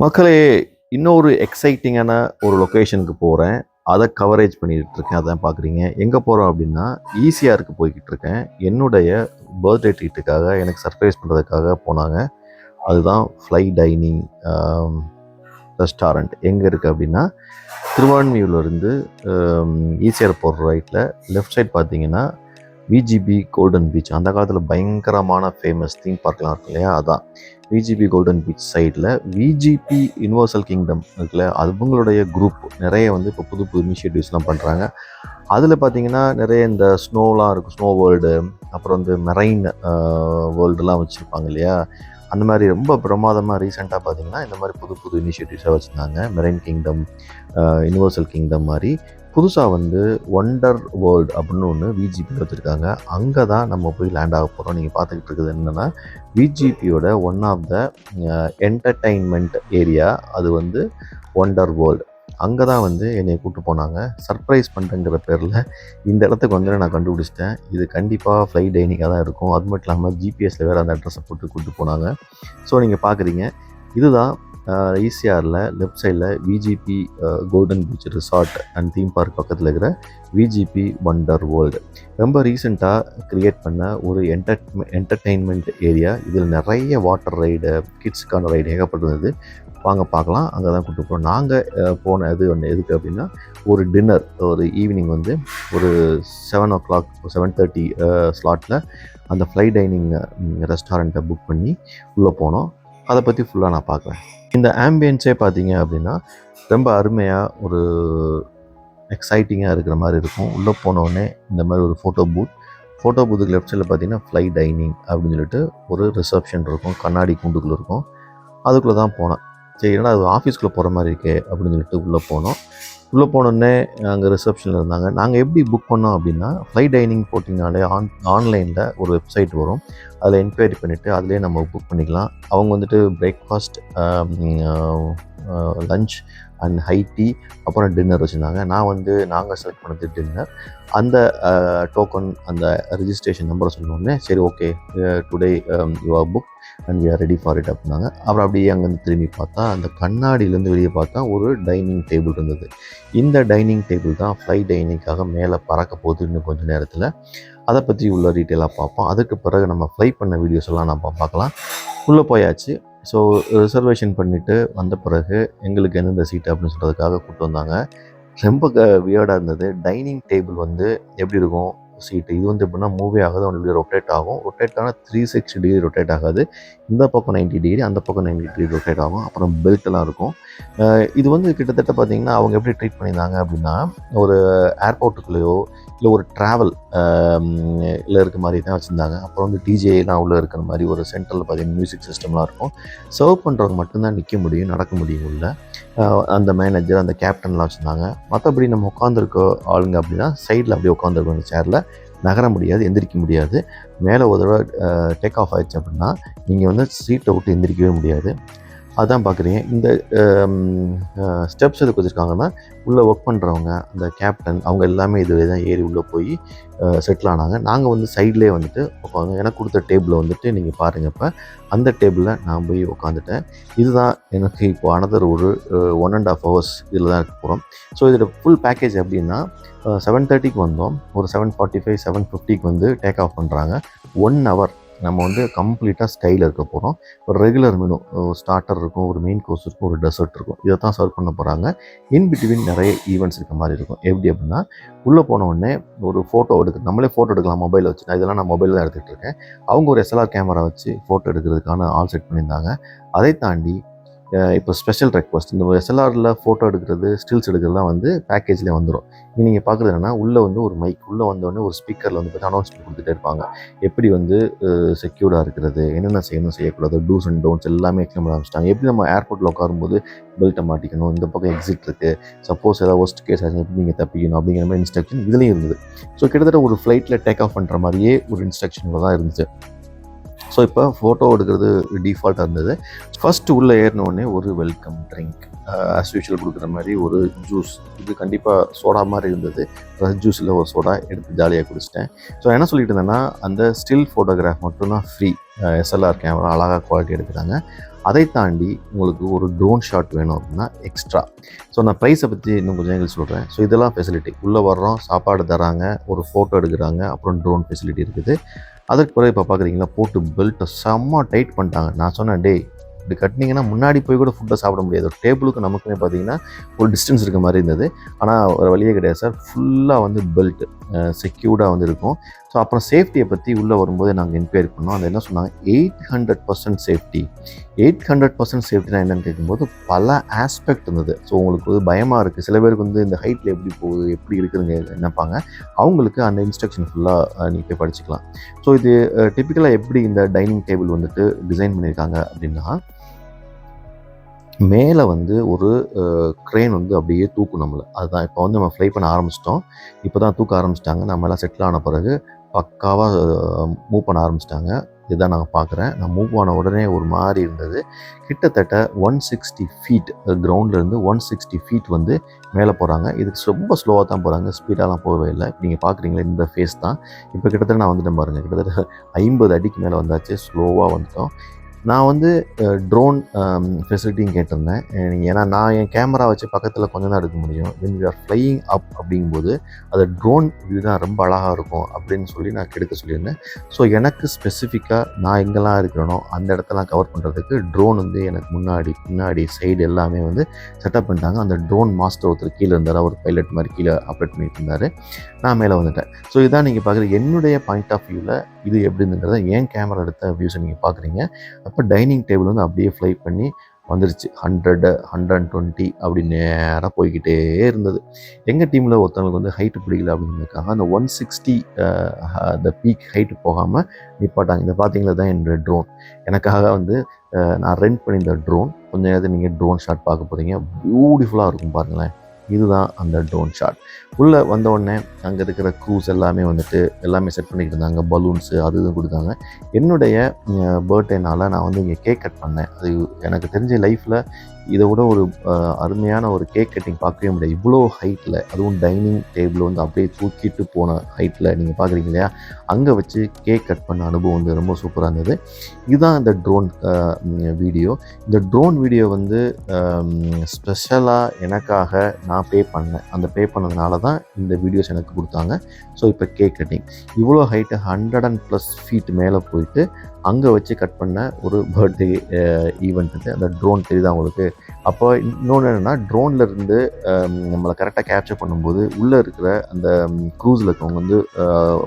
மக்களே இன்னொரு எக்ஸைட்டிங்கான ஒரு லொக்கேஷனுக்கு போகிறேன் அதை கவரேஜ் பண்ணிட்டு இருக்கேன் அதான் பார்க்குறீங்க எங்கே போகிறோம் அப்படின்னா ஈஸியாருக்கு போய்கிட்டு இருக்கேன் என்னுடைய பர்த்டே ட்ரீட்டுக்காக எனக்கு சர்ப்ரைஸ் பண்ணுறதுக்காக போனாங்க. அதுதான் ஃப்ளை டைனிங் ரெஸ்டாரண்ட் எங்கே இருக்குது அப்படின்னா திருவான்மியூர்லேருந்து ஈஸியார் um, போகிற ரைட்டில் லெஃப்ட் சைட் பார்த்தீங்கன்னா விஜிபி கோல்டன் பீச் அந்த காலத்தில் பயங்கரமான ஃபேமஸ் தீம் பார்க்லாம் இருக்கு இல்லையா? அதான். விஜிபி கோல்டன் பீச் சைடில் விஜிபி யுனிவர்சல் கிங்டம் இருக்குல்ல அவங்களுடைய குரூப் நிறைய வந்து இப்போ புது புது இனிஷியேட்டிவ்ஸ்லாம் பண்ணுறாங்க அதில் பார்த்தீங்கன்னா நிறைய இந்த ஸ்னோலாம் இருக்கும் ஸ்னோ வேர்ல்டு அப்புறம் வந்து மெரைன் வேர்ல்டுலாம் வச்சுருப்பாங்க இல்லையா? அந்த மாதிரி ரொம்ப பிரமாதமாக ரீசெண்டாக பார்த்தீங்கன்னா இந்த மாதிரி புது புது இனிஷியேட்டிவ்ஸாக வச்சுருந்தாங்க. மெரைன் கிங்டம் யூனிவர்சல் கிங்டம் மாதிரி. புதுசாக வந்து ஒண்டர் வேர்ல்டு அப்படின்னு ஒன்று விஜிபி வச்சுருக்காங்க. அங்கே தான் நம்ம போய் லேண்ட் ஆக போகிறோம் நீங்கள் பார்த்துக்கிட்டு இருக்குது என்னென்னா விஜிபியோட one of the entertainment area அது வந்து ஒண்டர் வேர்ல்டு அங்கே தான் வந்து என்னை கூப்பிட்டு போனாங்க. சர்ப்ரைஸ் பண்ணுறேங்கிற பேரில் இந்த இடத்துக்கு வந்து நான் கண்டுபிடிச்சிட்டேன். இது கண்டிப்பாக ஃப்ளை டைனிங்காக தான் இருக்கும். அது மட்டும் இல்லாமல் ஜிபிஎஸ்சில் வேறு அந்த அட்ரஸை போட்டு கூப்பிட்டு போனாங்க. ஸோ நீங்கள் பார்க்குறீங்க. இதுதான் ஈசிஆரில் லெஃப்ட் சைடில் VGP golden beach resort and theme park பக்கத்தில் இருக்கிற விஜிபி வண்டர் வேர்ல்டு ரொம்ப ரீசெண்டாக க்ரியேட் பண்ண ஒரு என்டர் என்டர்டெயின்மெண்ட் ஏரியா இதில் நிறைய வாட்டர் ரைடு கிட்ஸுக்கான ரைடு ஏகப்பட்டிருந்தது வாங்க பார்க்கலாம். அங்கே தான் கூப்பிட்டு போகிறோம் நாங்கள் போன இது ஒன்று எதுக்கு அப்படின்னா ஒரு டின்னர் ஒரு ஈவினிங் வந்து ஒரு seven o'clock seven thirty ஸ்லாட்டில் அந்த ஃப்ளை டைனிங் ரெஸ்டாரண்ட்டை புக் பண்ணி உள்ளே போனோம். அதை பற்றி ஃபுல்லாக நான் பார்க்குறேன். இந்த ஆம்பியன்ஸே பார்த்தீங்க அப்படின்னா ரொம்ப அருமையாக ஒரு எக்ஸைட்டிங்காக இருக்கிற மாதிரி இருக்கும். உள்ளே போனோடனே இந்த மாதிரி ஒரு ஃபோட்டோ பூத் ஃபோட்டோ பூத்துக்கு லெஃப்ட் சைடில் பார்த்தீங்கன்னா ஃப்ளை டைனிங் அப்படின்னு சொல்லிட்டு ஒரு ரிசப்ஷன் இருக்கும். கண்ணாடி கூண்டுக்குள்ளே இருக்கும். அதுக்குள்ளே தான் போனேன். சரி ஏன்னா அது ஆஃபீஸ்க்குள்ளே போகிற மாதிரி இருக்கே அப்படின்னு சொல்லிட்டு உள்ளே போனோம். உள்ளே போனோடனே அங்கே ரிசப்ஷனில் இருந்தாங்க. நாங்கள் எப்படி புக் பண்ணோம் அப்படின்னா ஃப்ளை டைனிங் போட்டிங்கனாலே ஆன் ஆன்லைனில் ஒரு வெப்சைட் வரும். அதில் என்கொயரி பண்ணிவிட்டு அதிலே நம்ம புக் பண்ணிக்கலாம். அவங்க வந்துட்டு breakfast lunch and high tea அப்புறம் டின்னர் வச்சுருந்தாங்க. நான் வந்து நாங்கள் செலக்ட் பண்ணது டின்னர் அந்த டோக்கன் அந்த ரிஜிஸ்ட்ரேஷன் நம்பரை சொன்னோடனே சரி okay today you are book and we are ready for it அப்படின்னாங்க. அப்புறம் அப்படியே அங்கேருந்து திரும்பி பார்த்தா அந்த கண்ணாடியிலேருந்து வெளியே பார்த்தா ஒரு டைனிங் டேபிள் இருந்தது. இந்த டைனிங் டேபிள் தான் ஃப்ளை டைனிங்காக மேலே பறக்க போகுது இன்னும் கொஞ்சம் நேரத்தில். அதை பற்றி உள்ள டீட்டெயிலாக பார்ப்போம். அதுக்கு பிறகு நம்ம ஃப்ளை பண்ண வீடியோஸ் எல்லாம் நம்ம பார்க்கலாம். உள்ளே போயாச்சு. ஸோ ரிசர்வேஷன் பண்ணிவிட்டு வந்த பிறகு எங்களுக்கு எந்தெந்த சீட்டு அப்படின்னு சொல்கிறதுக்காக கூப்பிட்டு வந்தாங்க. ரொம்ப க வியர்டாக இருந்தது. டைனிங் டேபிள் வந்து எப்படி இருக்கும்? சீட்டு இது வந்து எப்படின்னா மூவி ஆகுது அவங்களுக்கு ரொட்டேட் ஆகும். ரொட்டேட் ஆனால் த்ரீ சிக்ஸ்டி டிகிரி ரொட்டேட் ஆகாது. இந்த பக்கம் நைன்ட்டி டிகிரி அந்த பக்கம் நைன்ட்டி டிகிரி ரொட்டேட் ஆகும். அப்புறம் பெல்ட்லாம் இருக்கும். இது வந்து கிட்டத்தட்ட பார்த்தீங்கன்னா அவங்க எப்படி ட்ரீட் பண்ணியிருந்தாங்க அப்படின்னா ஒரு ஏர்போர்ட்டுக்குள்ளேயோ இல்லை ஒரு ட்ராவல் இல்லை இருக்க மாதிரி தான் வச்சுருந்தாங்க. அப்புறம் வந்து டிஜேலாம் உள்ளே இருக்கிற மாதிரி ஒரு சென்டரில் பார்த்தீங்கன்னா மியூசிக் சிஸ்டம்லாம் இருக்கும். சர்வ் பண்ணுறவங்க மட்டும்தான் நிற்க முடியும் நடக்க முடியும் உள்ள. அந்த மேனேஜர் அந்த கேப்டன்லாம் வச்சுருந்தாங்க. மற்றபடி நம்ம உட்காந்துருக்க ஆளுங்க அப்படின்னா சைடில் அப்படியே உட்காந்துருக்கோம் அந்த சேரில் நகர முடியாது எந்திரிக்க முடியாது. மேலே ஒரு தடவை டேக் ஆஃப் ஆயிடுச்சு அப்படின்னா நீங்கள் வந்து சீட்டை விட்டு எந்திரிக்கவே முடியாது. அதான் பார்க்குறீங்க. இந்த ஸ்டெப்ஸ் எதுக்கு வச்சுருக்காங்கன்னா உள்ளே ஒர்க் பண்ணுறவங்க அந்த கேப்டன் அவங்க எல்லாமே இதுவே தான் ஏறி உள்ளே போய் செட்டில் ஆனாங்க. நாங்கள் வந்து சைட்லேயே வந்துட்டு உட்காந்து எனக்கு கொடுத்த டேபிளில் வந்துட்டு நீங்கள் பாருங்கள் இப்போ. அந்த டேபிளில் நான் போய் உட்காந்துட்டேன் இதுதான் எனக்கு இப்போ அனதர் ஒரு ஒன் அண்ட் ஆஃப் ஹவர்ஸ் இதில் தான் இருக்க போகிறோம் ஸோ இதோட ஃபுல் பேக்கேஜ் எப்படின்னா செவன் தேர்ட்டிக்கு வந்தோம். ஒரு செவன் ஃபார்ட்டி ஃபைவ் செவன் ஃபிஃப்டிக்கு வந்து டேக் ஆஃப் பண்ணுறாங்க ஒன் ஹவர் நம்ம வந்து கம்ப்ளீட்டாக ஸ்டைலில் இருக்க போகிறோம் ஒரு ரெகுலர் மெனு ஸ்டார்டர் இருக்கும் ஒரு மெயின் கோர்ஸ் இருக்கும் ஒரு டெசர்ட் இருக்கும். இதை தான் சர்வ் பண்ண போகிறாங்க இன் பிட்வீன் நிறைய ஈவெண்ட்ஸ் இருக்க மாதிரி இருக்கும். எப்படி அப்படின்னா உள்ளே போன உடனே ஒரு ஃபோட்டோ எடுக்க நம்மளே ஃபோட்டோ எடுக்கலாம் மொபைல் வச்சு. நான் இதெல்லாம் நான் மொபைலில் தான் எடுத்துகிட்டு இருக்கேன். அவங்க ஒரு எஸ்எல்ஆர் கேமரா வச்சு ஃபோட்டோ எடுக்கிறதுக்கான ஆல் செட் பண்ணியிருந்தாங்க. அதை தாண்டி இப்போ ஸ்பெஷல் ரெக்வஸ்ட் இந்த எஸ்எல்ஆரில் ஃபோட்டோ எடுக்கிறது ஸ்டில்ஸ் எடுக்கிறதுலாம் வந்து பேக்கேஜில் வந்துடும் இங்கே நீங்கள் பார்க்குறது என்னென்னா உள்ளே வந்து ஒரு மைக் உள்ளே வந்தோடனே ஒரு ஸ்பீக்கரில் வந்து பார்த்து அனௌன்ஸ்மெண்ட் கொடுத்துட்டே இருப்பாங்க. எப்படி வந்து செக்யூர்டாக இருக்கிறது என்னென்ன செய்யணும் செய்யக்கூடாது டூஸ் அண்ட் டோன்ஸ் எல்லாமே எக்ஸ்பிளைன் ஆரம்பிச்சிட்டாங்க. எப்படி நம்ம ஏர்போர்ட்டில் உட்காரும்போது பெல்ட்டை மாட்டிக்கணும் இந்த பக்கம் எக்ஸிட் இருக்குது சப்போஸ் ஏதாவது ஒஸ்ட் கேஸ் ஆச்சு எப்படி நீங்கள் தப்பிக்கணும் அப்படிங்கிற மாதிரி இன்ஸ்ட்ரக்ஷன் இதுலேயும் இருந்தது. ஸோ கிட்டத்தட்ட ஒரு ஃப்ளைட்டில் டேக் ஆஃப் பண்ணுற மாதிரியே ஒரு இன்ஸ்ட்ரக்ஷனில் தான் இருந்துச்சு. ஸோ இப்போ ஃபோட்டோ எடுக்கிறது டிஃபால்ட்டாக இருந்தது. ஃபஸ்ட்டு உள்ளே ஏறினோடனே ஒரு வெல்கம் ட்ரிங்க் ஆஸ் யூஷுவல் கொடுக்குற மாதிரி ஒரு ஜூஸ் இது கண்டிப்பாக சோடா மாதிரி இருந்தது. ஜூஸில் ஒரு சோடா எடுத்து ஜாலியாக குடிச்சிட்டேன். ஸோ என்ன சொல்லிட்டு இருந்தேன்னா அந்த ஸ்டில் ஃபோட்டோகிராஃப் மட்டும்தான் ஃப்ரீ எஸ்எல்ஆர் கேமரா அழகாக குவாலிட்டி எடுக்கிறாங்க. அதை தாண்டி உங்களுக்கு ஒரு ட்ரோன் ஷாட் வேணும் அப்படின்னா எக்ஸ்ட்ரா ஸோ நான் ப்ரைஸை பற்றி இன்னும் கொஞ்சம் எங்களுக்கு சொல்கிறேன் ஸோ இதெல்லாம் ஃபெசிலிட்டி உள்ளே வர்றோம் சாப்பாடு தராங்க ஒரு ஃபோட்டோ எடுக்கிறாங்க அப்புறம் ட்ரோன் ஃபெசிலிட்டி இருக்குது. அதற்கு பிறகு இப்போ பார்க்குறீங்களா போட்டு பெல்ட்டை செம்ம டைட் பண்ணிட்டாங்க. நான் சொன்னேன் டே இப்படி கட்டினீங்கன்னா முன்னாடி போய் கூட ஃபுட்டை சாப்பிட முடியாது. ஒரு டேபிளுக்கு நமக்குமே பார்த்தீங்கன்னா ஒரு டிஸ்டன்ஸ் இருக்க மாதிரி இருந்தது. ஆனால் ஒரு வழியே கிடையாது சார் ஃபுல்லாக வந்து பெல்ட் செக்யூர்டாக வந்து இருக்கும். ஸோ அப்புறம் சேஃப்டியை பற்றி உள்ளே வரும்போது நாங்கள் என்கொயரி பண்ணோம். அது என்ன சொன்னாங்க? Eight hundred percent safety eight hundred percent சேஃப்டினா என்னென்னு கேட்கும்போது பல ஆஸ்பெக்ட் இருந்தது. ஸோ உங்களுக்கு வந்து பயமாக இருக்குது சில பேருக்கு வந்து இந்த ஹைட்டில் எப்படி போகுது எப்படி இருக்குதுங்க நினைப்பாங்க. அவங்களுக்கு அந்த இன்ஸ்ட்ரக்ஷன் ஃபுல்லாக நீங்கள் போய் படிச்சுக்கலாம். ஸோ இது டிப்பிக்கலாக எப்படி இந்த டைனிங் டேபிள் வந்துட்டு டிசைன் பண்ணியிருக்காங்க அப்படின்னா மேலே வந்து ஒரு க்ரெயின் வந்து அப்படியே தூக்கும் நம்மளை. அதுதான் இப்போ வந்து நம்ம ஃப்ளை பண்ண ஆரம்பிச்சிட்டோம். இப்போ தான் தூக்க ஆரம்பிச்சிட்டாங்க. நம்ம எல்லாம் செட்டில் ஆன பிறகு பக்காவாக மூவ் பண்ண ஆரம்பிச்சிட்டாங்க. இதுதான் நாங்கள் பார்க்குறேன் நான் மூவ் ஆன உடனே ஒரு மாதிரி இருந்தது. கிட்டத்தட்ட ஒன் சிக்ஸ்டி ஃபீட் கிரவுண்ட்லேருந்து ஒன் சிக்ஸ்டி ஃபீட் வந்து மேலே போகிறாங்க இதுக்கு ரொம்ப ஸ்லோவாக தான் போகிறாங்க ஸ்பீடாகலாம் போகவே இல்லை. நீங்கள் பார்க்குறீங்களா இந்த ஃபேஸ் தான். இப்போ கிட்டத்தட்ட நான் வந்துட்டேன் பாருங்கள் கிட்டத்தட்ட ஐம்பது அடிக்கு மேலே வந்தாச்சு. ஸ்லோவாக வந்துட்டோம். நான் வந்து ட்ரோன் ஃபெசிலிட்டியும் கேட்டிருந்தேன். ஏன்னா நான் என் கேமரா வச்சு பக்கத்தில் கொஞ்சம் தான் எடுக்க முடியும். When you are flying up அப்படிங்கும்போது அது ட்ரோன் வியூ தான் ரொம்ப அழகாக இருக்கும் அப்படின்னு சொல்லி நான் கெடுக்க சொல்லியிருந்தேன். ஸோ எனக்கு ஸ்பெசிஃபிக்காக நான் எங்கெல்லாம் இருக்கிறனோ அந்த இடத்தெல்லாம் கவர் பண்ணுறதுக்கு ட்ரோன் வந்து எனக்கு முன்னாடி பின்னாடி சைடு எல்லாமே வந்து செட்டப் பண்ணிட்டாங்க. அந்த ட்ரோன் மாஸ்டர் ஒருத்தர் கீழே இருந்தார். அவர் பைலட் மாதிரி கீழே ஆப்ரேட் பண்ணிட்டு இருந்தார். நான் மேலே வந்துட்டேன். ஸோ இதான் நீங்கள் பார்க்குற என்னுடைய பாயிண்ட் ஆஃப் வியூவில் இது எப்படி இருந்துங்கிறத ஏன் கேமரா எடுத்த வியூஸை நீங்கள் பார்க்குறீங்க. அப்போ டைனிங் டேபிள் வந்து அப்படியே ஃப்ளை பண்ணி வந்துருச்சு. ஹண்ட்ரடு ஹண்ட்ரட் அண்ட் டுவெண்ட்டி அப்படி நேராக போய்கிட்டே இருந்தது. எங்கள் டீமில் ஒருத்தவங்களுக்கு வந்து ஹைட்டு பிடிக்கல அப்படிங்கிறதுக்காக அந்த ஒன் சிக்ஸ்டி அந்த பீக் ஹைட்டு போகாமல் நிப்பாட்டாங்க. இந்த பார்த்தீங்களா? தான் என்னோடய ட்ரோன் எனக்காக வந்து நான் ரெண்ட் பண்ணியிருந்த ட்ரோன் கொஞ்சம் நேரத்தில் நீங்கள் ட்ரோன் ஷாட் பார்க்க போகிறீங்க பியூட்டிஃபுல்லாக இருக்கும் பாருங்களேன். இதுதான் அந்த ட்ரோன் ஷாட் உள்ளே வந்தவுடனே அங்கே இருக்கிற க்ரூஸ் எல்லாமே வந்துட்டு எல்லாமே செட் பண்ணிக்கிட்டு இருந்தாங்க. பலூன்ஸு அது இதுவும் கொடுத்தாங்க. என்னுடைய பர்த்டேனால் நான் வந்து இங்கே கேக் கட் பண்ணேன். அது எனக்கு தெரிஞ்ச லைஃப்பில் இதை விட ஒரு அருமையான ஒரு கேக் கட்டிங் பார்க்கவே முடியாது. இவ்வளோ ஹைட்டில் அதுவும் டைனிங் டேபிள் வந்து அப்படியே தூக்கிட்டு போன ஹைட்டில் நீங்கள் பார்க்குறீங்க இல்லையா? அங்கே வச்சு கேக் கட் பண்ண அனுபவம் வந்து ரொம்ப சூப்பராக இருந்தது. இதுதான் இந்த ட்ரோன் வீடியோ இந்த ட்ரோன் வீடியோ வந்து ஸ்பெஷலாக எனக்காக நான் பே பண்ணேன். அந்த பே பண்ணதுனால தான் இந்த வீடியோஸ் எனக்கு கொடுத்தாங்க. ஸோ இப்போ கேக் கட்டிங் இவ்வளோ height hundred and plus feet மேலே போயிட்டு அங்கே வச்சு கட் பண்ண ஒரு பர்த்டே eh, ஈவெண்ட் அந்த ட்ரோன் தெரியுது அவங்களுக்கு அப்போ இன்னொன்று என்னென்னா ட்ரோனில் இருந்து நம்மளை கரெக்டாக கேப்சர் பண்ணும்போது உள்ளே இருக்கிற அந்த க்ரூஸில் இருக்கவங்க வந்து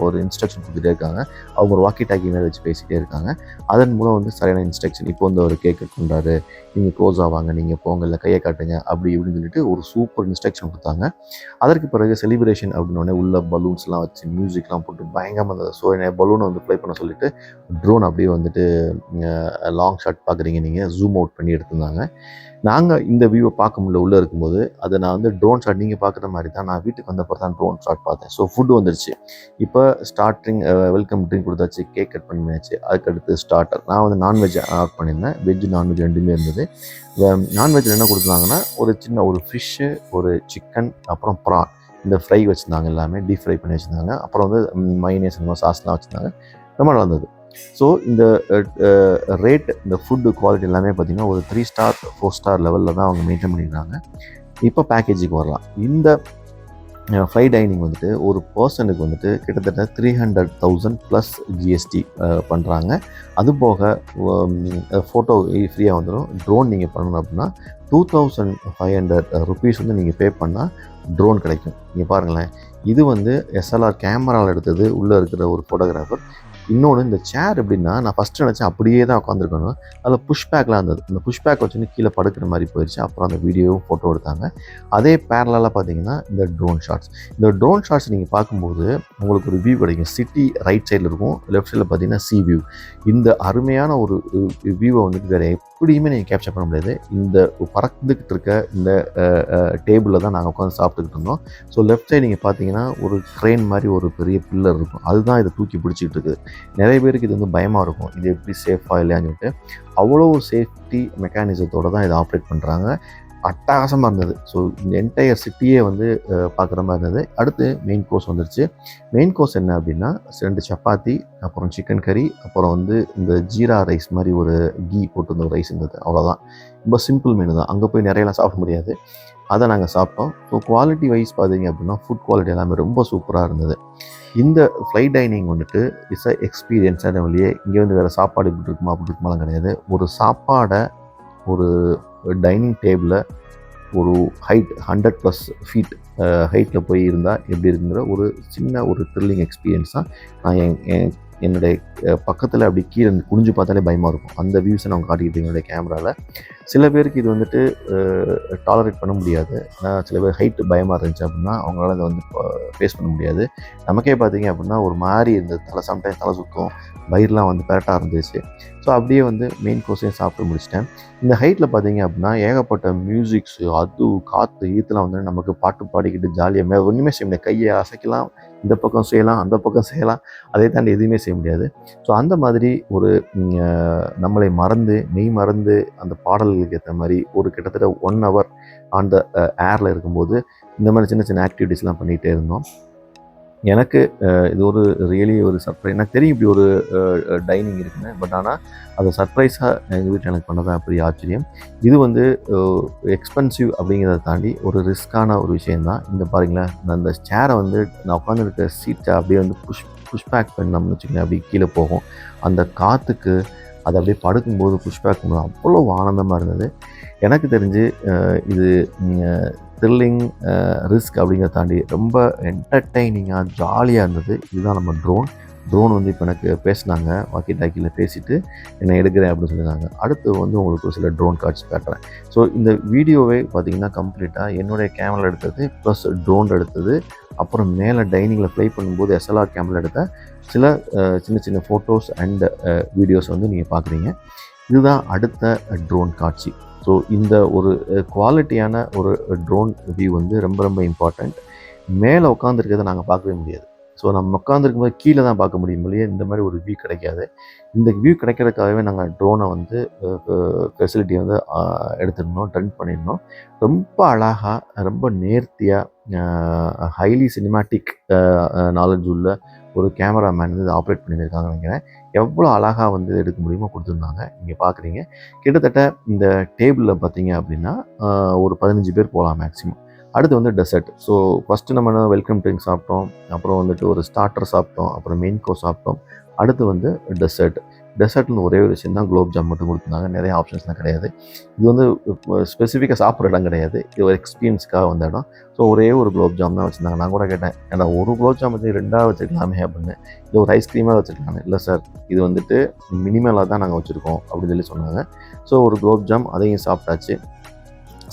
ஒரு இன்ஸ்ட்ரக்ஷன் கொடுத்துட்டே இருக்காங்க. அவங்க ஒரு வாக்கி டாக்கி மேலே வச்சு பேசிகிட்டே இருக்காங்க. அதன் மூலம் வந்து சரியான இன்ஸ்ட்ரக்ஷன் இப்போ வந்து ஒரு கேக் கொண்டாரு நீங்கள் க்ளோஸ் ஆவாங்க நீங்கள் போங்க இல்லை கையை காட்டுங்க அப்படி இப்படின்னு சொல்லிட்டு ஒரு சூப்பர் இன்ஸ்ட்ரக்ஷன் கொடுத்தாங்க. அதற்கு பிறகு செலிப்ரேஷன் அப்படின்னோடனே உள்ள பலூன்ஸ்லாம் வச்சு மியூசிக்லாம் போட்டு பயங்கரமாக இருந்தது ஸோ என்ன பலூனை வந்து ப்ளே பண்ண சொல்லிட்டு ட்ரோன் அப்படியே வந்துட்டு லாங் ஷாட் பார்க்குறீங்க நீங்கள் ஜூம் அவுட் பண்ணி எடுத்திருந்தாங்க. நாங்கள் இந்த வியூவை பார்க்க முடியல உள்ளே இருக்கும்போது அதை நான் வந்து ட்ரோன் ஷாட் நீங்கள் பார்க்குற மாதிரி தான் நான் வீட்டுக்கு வந்தப்போ தான் ட்ரோன் ஷாட் பார்த்தேன். ஸோ ஃபுட்டு வந்துருச்சு. இப்போ ஸ்டார்டிங் வெல்கம் ட்ரிங்க் கொடுத்தாச்சு கேக் கட் பண்ணியாச்சு. அதுக்கடுத்து ஸ்டார்டர் நான் வந்து நான்வெஜ் ஆர்டர் பண்ணியிருந்தேன். வெஜ் நான்வெஜ் ரெண்டுமே இருந்தது. நான்வெஜ்ஜில் என்ன கொடுத்துருந்தாங்கன்னா ஒரு சின்ன ஒரு ஃபிஷ்ஷு ஒரு சிக்கன் அப்புறம் ப்ரான் இந்த ஃப்ரை வச்சுருந்தாங்க எல்லாமே டீப் ஃப்ரை பண்ணி வச்சுருந்தாங்க. அப்புறம் வந்து மைனேஸ் சாஸ்லாம் வச்சுருந்தாங்க. ரொம்ப நல்லா இருந்தது. ஸோ இந்த ரேட் இந்த ஃபுட்டு குவாலிட்டி எல்லாமே பார்த்திங்கன்னா ஒரு த்ரீ ஸ்டார் ஃபோர் ஸ்டார் லெவலில் தான் அவங்க மெயின்டைன் பண்ணியிருக்காங்க. இப்போ பேக்கேஜுக்கு வரலாம். இந்த ஃப்ளை டைனிங் வந்துட்டு ஒரு பர்சனுக்கு வந்துட்டு கிட்டத்தட்ட three hundred thousand plus GST பண்ணுறாங்க அது போக ஃபோட்டோ ஃப்ரீயாக வந்துடும் ட்ரோன் நீங்கள் பண்ணணும் அப்படின்னா two thousand five hundred rupees வந்து நீங்கள் பே பண்ணால் ட்ரோன் கிடைக்கும். நீங்கள் பாருங்களேன். இது வந்து எஸ்எல்ஆர் கேமராவில் எடுத்தது. உள்ளே இருக்கிற ஒரு ஃபோட்டோகிராஃபர் இன்னொன்று இந்த சேர் எப்படின்னா நான் ஃபஸ்ட்டு நினச்சேன் அப்படியே தான் உட்காந்துருக்கணும் அதில் புஷ் பேக்லாம் இருந்தது. அந்த புஷ் பேக் வச்சுன்னு கீழே படுக்கிற மாதிரி போயிடுச்சு அப்புறம் அந்த வீடியோவும் ஃபோட்டோ எடுத்தாங்க. அதே பேரலாக பார்த்தீங்கன்னா இந்த ட்ரோன் ஷாட்ஸ் இந்த ட்ரோன் ஷாட்ஸ் நீங்கள் பார்க்கும்போது உங்களுக்கு ஒரு வியூ கிடைக்கும். சிட்டி ரைட் சைடில் இருக்கும். லெஃப்ட் சைடில் பார்த்தீங்கன்னா சி வியூ இந்த அருமையான ஒரு வியூவை வந்துட்டு வேறு எப்படியுமே நீங்கள் கேப்சர் பண்ண முடியாது. இந்த பறந்துக்கிட்டு இருக்க இந்த டேபிளில் தான் நாங்கள் உட்காந்து சாப்பிட்டுக்கிட்டு இருந்தோம். ஸோ லெஃப்ட் சைடு நீங்கள் பார்த்தீங்கன்னா ஒரு ட்ரெயின் மாதிரி ஒரு பெரிய பில்லர் இருக்கும். அதுதான் இதை தூக்கி பிடிச்சிக்கிட்டு இருக்குது. நிறைய பேருக்கு இது வந்து பயமாக இருக்கும். இது எப்படி சேஃபாக இல்லையான்னு சொல்லிட்டு. அவ்வளோ சேஃப்டி மெக்கானிசத்தோடு தான் இதை ஆப்ரேட் பண்ணுறாங்க அட்டகாசமாக இருந்தது. ஸோ இந்த என்டையர் சிட்டியே வந்து பார்க்குற மாதிரி இருந்தது. அடுத்து மெயின் கோர்ஸ் வந்துருச்சு. மெயின் கோர்ஸ் என்ன அப்படின்னா ரெண்டு சப்பாத்தி அப்புறம் சிக்கன் கறி அப்புறம் வந்து இந்த ஜீரா ரைஸ் மாதிரி ஒரு கீ போட்டு ஒரு ரைஸ் இருந்தது. அவ்வளோதான் ரொம்ப சிம்பிள் மெனு தான். அங்கே போய் நிறையலாம் சாப்பிட முடியாது. அதை நாங்கள் சாப்பிட்டோம். ஸோ குவாலிட்டி வைஸ் பார்த்தீங்க அப்படின்னா ஃபுட் குவாலிட்டி எல்லாமே ரொம்ப சூப்பராக இருந்தது. இந்த ஃப்ளைட் டைனிங் வந்துட்டு இட்ஸ் அ எக்ஸ்பீரியன்ஸான வழியே இங்கே வந்து வேறு சாப்பாடு இப்படி இருக்குமா அப்படி இருக்குமாலாம் கிடையாது. ஒரு சாப்பாடை ஒரு டைனிங் டேபிளில் ஒரு ஹைட் ஹண்ட்ரட் ப்ளஸ் ஃபீட் ஹைட்டில் போய் இருந்தால் எப்படி இருக்குங்கிற ஒரு சின்ன ஒரு த்ரில்லிங் எக்ஸ்பீரியன்ஸ் தான் நான் என் என் என்னுடைய பக்கத்தில் அப்படி கீழே குனிஞ்சு பார்த்தாலே பயமாக இருக்கும். அந்த வியூஸை நான் காட்டிக்கிட்டு என்னுடைய கேமராவில் சில பேருக்கு இது வந்துட்டு டாலரேட் பண்ண முடியாது. சில பேர் ஹைட்டு பயமாக இருந்துச்சு அப்படின்னா அவங்களால அதை வந்து ஃபேஸ் பண்ண முடியாது. நமக்கே பார்த்தீங்க அப்படின்னா ஒரு மாதிரி இருந்தது. தலை சம்டைம் தலை சுத்தம். வயிறுலாம் வந்து பெரட்டாக இருந்துச்சு. ஸோ அப்படியே வந்து மெயின் கோர்ஸையும் சாப்பிட்டு முடிச்சிட்டேன். இந்த ஹைட்டில் பார்த்தீங்க அப்படின்னா ஏகப்பட்ட மியூசிக்ஸு அது காற்று ஈத்துலாம் வந்து நமக்கு பாட்டு பாடிக்கிட்டு ஜாலியாக ஒன்றுமே செய்ய முடியாது. கையை அசைக்கலாம். இந்த பக்கம் செய்யலாம் அந்த பக்கம் செய்யலாம். அதை தாண்டி எதுவுமே செய்ய முடியாது. ஸோ அந்த மாதிரி ஒரு நம்மளை மறந்து மெய் மறந்து அந்த பாடல்களுக்கு ஏற்ற மாதிரி ஒரு கிட்டத்தட்ட ஒன் ஹவர் ஆன் த ஏரில் இருக்கும்போது இந்த மாதிரி சின்ன சின்ன ஆக்டிவிட்டீஸ்லாம் பண்ணிகிட்டே இருந்தோம். எனக்கு இது ஒரு ரியலி ஒரு சர்ப்ரைஸ் எனக்கு தெரியும் இப்படி ஒரு டைனிங் இருக்குன்னு. பட் ஆனால் அதை சர்ப்ரைஸாக எங்கள் வீட்டில் எனக்கு பண்ணதான் அப்படி ஆச்சரியம். இது வந்து எக்ஸ்பென்சிவ் அப்படிங்கிறத தாண்டி ஒரு ரிஸ்க்கான ஒரு விஷயந்தான் இந்த பாருங்களேன் அந்த சேரை வந்து நான் உட்காந்துருக்க சீட்டை அப்படியே வந்து புஷ் புஷ் பேக் பண்ணோம்னு வச்சுக்கோங்க அப்படி கீழே போகும். அந்த காற்றுக்கு அதை அப்படியே படுக்கும்போது புஷ் பேக் அவ்வளோ ஆனந்தமாக இருந்தது. எனக்கு தெரிஞ்சு இது த்ரில்லிங் ரிஸ்க் uh, அப்படிங்கிறத தாண்டி ரொம்ப என்டர்டைனிங்காக ஜாலியாக இருந்தது. இதுதான் நம்ம ட்ரோன் ட்ரோன் வந்து இப்போ எனக்கு பேசினாங்க. வாக்கி டாக்கியில் பேசிவிட்டு என்னை எடுக்கிறேன் அப்படின்னு சொல்லியிருந்தாங்க. அடுத்து வந்து உங்களுக்கு ஒரு சில ட்ரோன் காட்சி காட்டுறேன். ஸோ இந்த வீடியோவே பார்த்திங்கன்னா கம்ப்ளீட்டாக என்னுடைய கேமரா எடுத்தது ப்ளஸ் ட்ரோன் எடுத்தது அப்புறம் மேலே டைனிங்கில் ப்ளே பண்ணும்போது எஸ்எல்ஆர் கேமரா எடுத்த சில uh, சின்ன சின்ன ஃபோட்டோஸ் அண்ட் வீடியோஸ் வந்து நீங்கள் பார்க்குறீங்க. இதுதான் அடுத்த ட்ரோன் காட்சி. ஸோ இந்த ஒரு குவாலிட்டியான ஒரு ட்ரோன் வியூ வந்து ரொம்ப ரொம்ப இம்பார்ட்டண்ட் மேலே உட்காந்துருக்கிறத நாங்கள் பார்க்கவே முடியாது. ஸோ நம்ம உட்காந்துருக்கும் போது கீழே தான் பார்க்க முடியும் இல்லையா? இந்த மாதிரி ஒரு வியூ கிடைக்காது. இந்த வியூ கிடைக்கிறதுக்காகவே நாங்கள் ட்ரோனை வந்து ஃபெசிலிட்டி வந்து எடுத்துருந்தோம் ட்ரெண்ட் பண்ணியிருந்தோம். ரொம்ப அழகாக ரொம்ப நேர்த்தியாக ஹைலி சினிமேட்டிக் நாலேஜ் உள்ள ஒரு கேமராமேன் வந்து இதை ஆப்ரேட் பண்ணியிருக்காங்க நினைக்கிறேன். எவ்வளோ அழகாக வந்து எடுக்க முடியுமோ கொடுத்துருந்தாங்க. நீங்கள் பார்க்குறீங்க கிட்டத்தட்ட இந்த டேபிளில் பார்த்தீங்க அப்படின்னா ஒரு பதினஞ்சு பேர் போகலாம் மேக்ஸிமம் அடுத்து வந்து டெசர்ட் ஸோ ஃபஸ்ட்டு நம்ம என்ன வெல்கம் ட்ரிங்க் சாப்பிட்டோம். அப்புறம் வந்துட்டு ஒரு ஸ்டார்டர் சாப்பிட்டோம். அப்புறம் மெயின் கோ சாப்பிட்டோம். அடுத்து வந்து டெசர்ட் டெசர்ட்னு ஒரே ஒரு விஷயம் தான் குலோப் ஜாம் மட்டும் கொடுத்துருந்தாங்க. நிறைய ஆப்ஷன்ஸ்லாம் கிடையாது. இது வந்து ஸ்பெசிஃபிக்காக சாப்பிட்ற இடம் கிடையாது. இது ஒரு எக்ஸ்பீரியன்ஸ்க்காக வந்த இடம். ஸோ ஒரே ஒரு குலோப் ஜாம் தான் வச்சுருந்தாங்க. நான் கூட கேட்டேன் ஏன்னா ஒரு குலோப் ஜாம் வச்சு ரெண்டாவது வச்சுருக்கலாமே அப்படின்னு. இது ஒரு ஐஸ்கிரீமாக வச்சுருக்காங்க இல்லை சார் இது வந்துட்டு மினிமலாக தான் நாங்கள் வச்சுருக்கோம் அப்படின்னு சொல்லி சொன்னாங்க. ஸோ ஒரு குலோப் ஜாம் அதையும் சாப்பிட்டாச்சு.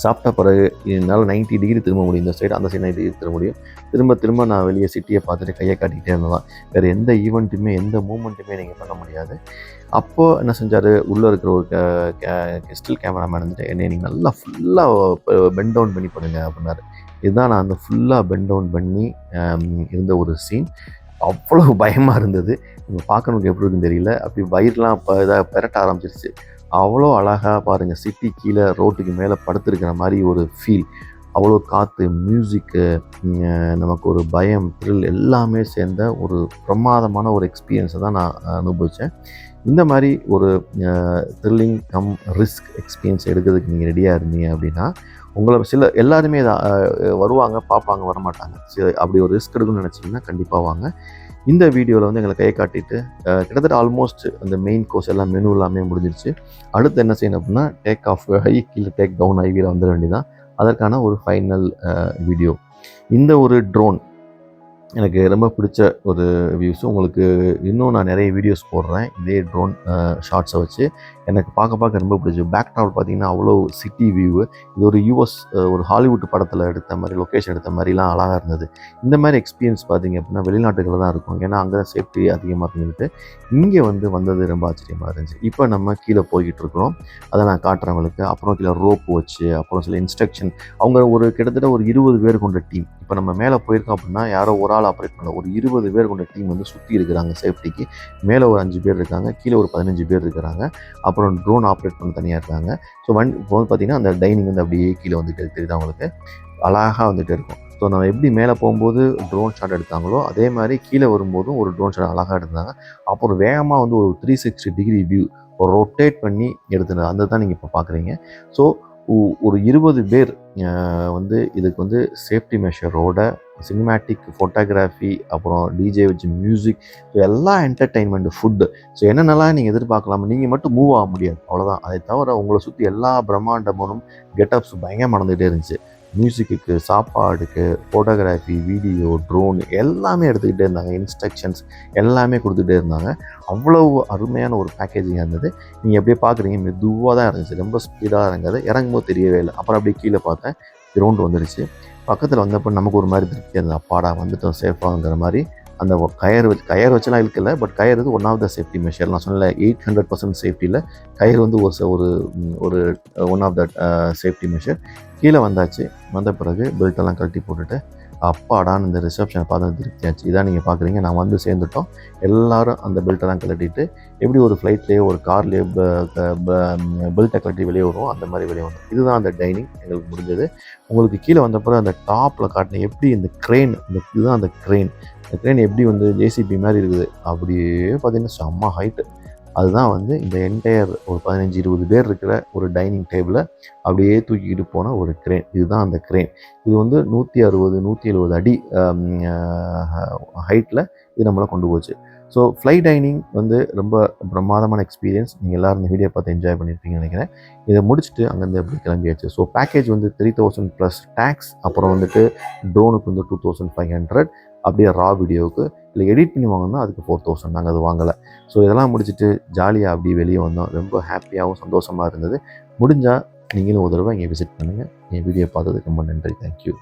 சாப்பிட்ட பிறகு என்னால் நைன்ட்டி டிகிரி திரும்ப முடியும். இந்த சைடு அந்த சைடு நைன்ட்டி டிகிரி திரும்ப முடியும். திரும்ப திரும்ப நான் வெளியே சிட்டியை பார்த்துட்டு கையை காட்டிக்கிட்டே இருந்ததான் வேறு எந்த ஈவெண்ட்டுமே எந்த மூமெண்ட்டுமே நீங்கள் பண்ண முடியாது. அப்போது என்ன செஞ்சார்? உள்ளே இருக்கிற ஒரு ஸ்டில் கேமராமேன் வந்துட்டு என்னை நீங்கள் நல்லா ஃபுல்லாக பெண்ட் டவுன் பண்ணி பண்ணுங்க அப்படின்னாரு. இதுதான் நான் அந்த ஃபுல்லாக பெண்ட் டவுன் பண்ணி இருந்த ஒரு சீன் அவ்வளோ பயமாக இருந்தது. நீங்கள் பார்க்கணுக்கு எப்படி இருக்குன்னு தெரியல. அப்படி வயிறுலாம் இப்போ இதாக பெரட்ட ஆரம்பிச்சிருச்சு. அவ்வளோ அழகாக பாருங்கள் சிட்டி கீழே ரோட்டுக்கு மேலே படுத்துருக்கிற மாதிரி ஒரு ஃபீல் அவ்வளோ காற்று மியூசிக்கு நமக்கு ஒரு பயம் த்ரில் எல்லாமே சேர்ந்த ஒரு பிரமாதமான ஒரு எக்ஸ்பீரியன்ஸை தான் நான் அனுபவித்தேன் இந்த மாதிரி ஒரு த்ரில்லிங் கம் ரிஸ்க் எக்ஸ்பீரியன்ஸ் எடுக்கிறதுக்கு நீங்கள் ரெடியாக இருந்தீங்க அப்படின்னா உங்களை சில எல்லாருமே வருவாங்க பார்ப்பாங்க வரமாட்டாங்க. சரி அப்படி ஒரு ரிஸ்க் எடுக்கணும்னு நினச்சிங்கன்னா கண்டிப்பாக வாங்க. இந்த வீடியோவில் வந்து எங்களை கையை காட்டிட்டு கிட்டத்தட்ட ஆல்மோஸ்ட் அந்த மெயின் கோர்ஸ் எல்லாம் மெனு எல்லாமே முடிஞ்சிருச்சு. அடுத்து என்ன செய்யணும் அப்படின்னா டேக் ஆஃப் ஹை கீழே டேக் டவுன் ஹைவியில் வந்துட வேண்டியதான் அதற்கான ஒரு ஃபைனல் வீடியோ இந்த ஒரு ட்ரோன் எனக்கு ரொம்ப பிடிச்ச ஒரு வியூஸும் உங்களுக்கு இன்னும் நான் நிறைய வீடியோஸ் போடுறேன். இதே ட்ரோன் ஷார்ட்ஸை வச்சு எனக்கு பார்க்க பார்க்க ரொம்ப பிடிச்சது. பேக் ட்ராவல் பார்த்தீங்கன்னா அவ்வளோ சிட்டி வியூ இது ஒரு யூஎஸ் ஒரு ஹாலிவுட் படத்தில் எடுத்த மாதிரி லொக்கேஷன் எடுத்த மாதிரிலாம் அழகாக இருந்தது. இந்த மாதிரி எக்ஸ்பீரியன்ஸ் பார்த்தீங்க அப்படின்னா வெளிநாட்டுகளில் தான் இருக்கும். ஏன்னா அங்கே சேஃப்டி அதிகமாக இருந்துட்டு இங்கே வந்து வந்தது ரொம்ப ஆச்சரியமாக இருந்துச்சு. இப்போ நம்ம கீழே போய்கிட்டு இருக்கிறோம். அதை நான் காட்டுறவங்களுக்கு அப்புறம் கீழே ரோப் வச்சு அப்புறம் சில இன்ஸ்ட்ரக்ஷன் அவங்க ஒரு கிட்டத்தட்ட ஒரு இருபது பேர் கொண்ட டீம் இப்போ நம்ம மேலே போயிருக்கோம் அப்படின்னா யாரோ ஒரு ஆள் ஆப்ரேட் பண்ணல. ஒரு இருபது பேர் கொண்ட டீம் வந்து சுற்றி இருக்கிறாங்க சேஃப்டிக்கு மேலே ஒரு அஞ்சு பேர் இருக்காங்க. கீழே ஒரு பதினஞ்சு பேர் இருக்கிறாங்க. அப்புறம் அப்புறம் ட்ரோன் ஆப்ரேட் பண்ண தனியாக இருக்காங்க. ஸோ வண்டி இப்போ வந்து பார்த்திங்கன்னா அந்த டைனிங் வந்து அப்படியே கீழே வந்துட்டு தெரியுது அவங்களுக்கு அழகாக வந்துட்டு இருக்கும். ஸோ நம்ம எப்படி மேலே போகும்போது ட்ரோன் ஷாட் எடுத்தாங்களோ அதே மாதிரி கீழே வரும்போதும் ஒரு ட்ரோன் ஷாட் அழகாக எடுத்தாங்க. அப்புறம் வேகமாக வந்து ஒரு three sixty degree view rotate பண்ணி எடுத்துனது. அந்த தான் நீங்கள் இப்போ பார்க்குறீங்க ஸோ ஒரு இருபது பேர் வந்து இதுக்கு வந்து சேஃப்டி மெஷரோட சினிமேட்டிக் ஃபோட்டோகிராஃபி அப்புறம் டிஜே வச்சு மியூசிக் ஸோ எல்லா என்டர்டெயின்மெண்ட்டு ஃபுட்டு ஸோ என்னென்னலாம் நீங்கள் எதிர்பார்க்கலாம் நீங்கள் மட்டும் மூவ் ஆக முடியாது. அவ்வளோதான் அதை தவிர உங்களை சுற்றி எல்லா பிரம்மாண்டமும் கெட்டப்ஸ் பயங்கரமாக நடந்துகிட்டே இருந்துச்சு. மியூசிக்கு சாப்பாடுக்கு ஃபோட்டோகிராஃபி வீடியோ ட்ரோன் எல்லாமே எடுத்துக்கிட்டே இருந்தாங்க. இன்ஸ்ட்ரக்ஷன்ஸ் எல்லாமே கொடுத்துட்டே இருந்தாங்க. அவ்வளவு அருமையான ஒரு பேக்கேஜிங் இருந்தது. நீங்கள் எப்படியே பார்க்குறீங்க மெதுவாக தான் இருந்துச்சு. ரொம்ப ஸ்பீடாக இறங்காது இறங்கும்போது தெரியவே இல்லை. அப்புறம் அப்படியே கீழே பார்த்தேன். கிரவுண்டு வந்துடுச்சு பக்கத்தில் வந்தப்போ நமக்கு ஒரு மாதிரி திருப்தி. அந்த அப்பாடா வந்துட்டோம் சேஃபாங்கிற மாதிரி அந்த கயர் வச்சு கயர் வச்சுலாம் இழுக்கல பட் கயர் வந்து one of the safety measure நான் சொன்னல எயிட் ஹண்ட்ரட் பர்சன்ட் சேஃப்டியில் கயிறு வந்து ஒரு ச- ஒரு ஒரு one of the safety measure கீழே வந்தாச்சு. வந்த பிறகு பெல்ட் எல்லாம் கழட்டி போட்டுட்டு அப்பாடான்னு இந்த ரிசப்ஷனை பார்த்து திருப்தியாச்சு. இதான் நீங்கள் பார்க்குறீங்க. நான் வந்து சேர்ந்துட்டோம். எல்லாரும் அந்த பெல்ட்டெல்லாம் கழட்டிட்டு எப்படி ஒரு ஃப்ளைட்லேயோ ஒரு கார்லேயோ பெல்ட்டை கழட்டி வெளியே வருவோம் அந்த மாதிரி வெளியே வந்தோம். இதுதான் அந்த டைனிங் எங்களுக்கு முடிஞ்சது. உங்களுக்கு கீழே வந்தப்பறம் அந்த டாப்பில் காட்டின எப்படி இந்த க்ரெயின் இந்த இதுதான் அந்த க்ரெயின் இந்த க்ரெயின் எப்படி வந்து ஜேசிபி மாதிரி இருக்குது? அப்படியே பார்த்தீங்கன்னா செம்ம ஹைட்டு அதுதான் வந்து இந்த என்டையர் ஒரு பதினஞ்சு இருபது பேர் இருக்கிற ஒரு டைனிங் டேபிளை அப்படியே தூக்கிக்கிட்டு போன ஒரு கிரேன் இதுதான் அந்த க்ரெயின் இது வந்து நூற்றி அறுபது நூற்றி எழுபது அடி ஹைட்டில் இது நம்மளை கொண்டு போச்சு. ஸோ ஃப்ளை டைனிங் வந்து ரொம்ப பிரமாதமான எக்ஸ்பீரியன்ஸ் நீங்கள் எல்லாரும் இந்த வீடியோ பார்த்து என்ஜாய் பண்ணியிருப்பீங்கன்னு நினைக்கிறேன். இதை முடிச்சுட்டு அங்கேருந்து அப்படி கிளம்பியாச்சு. ஸோ பேக்கேஜ் வந்து த்ரீ தௌசண்ட் ப்ளஸ் டேக்ஸ் அப்புறம் வந்துட்டு ட்ரோனுக்கு வந்து டூ தௌசண்ட் ஃபைவ் ஹண்ட்ரட் அப்படியே ரா வீடியோவுக்கு இல்லை எடிட் பண்ணி வாங்கினா அதுக்கு ஃபோர் தௌசண்ட் நாங்கள் அது வாங்கலை. ஸோ இதெல்லாம் முடிச்சுட்டு ஜாலியாக அப்படி வெளியே வந்தோம். ரொம்ப ஹாப்பியாகவும் சந்தோஷமாக இருந்தது. முடிஞ்சால் நீங்களும் ஒரு தடவை இங்கே விசிட் பண்ணுங்கள் என் வீடியோ பார்த்ததுக்கு ரொம்ப நன்றி. தேங்க்யூ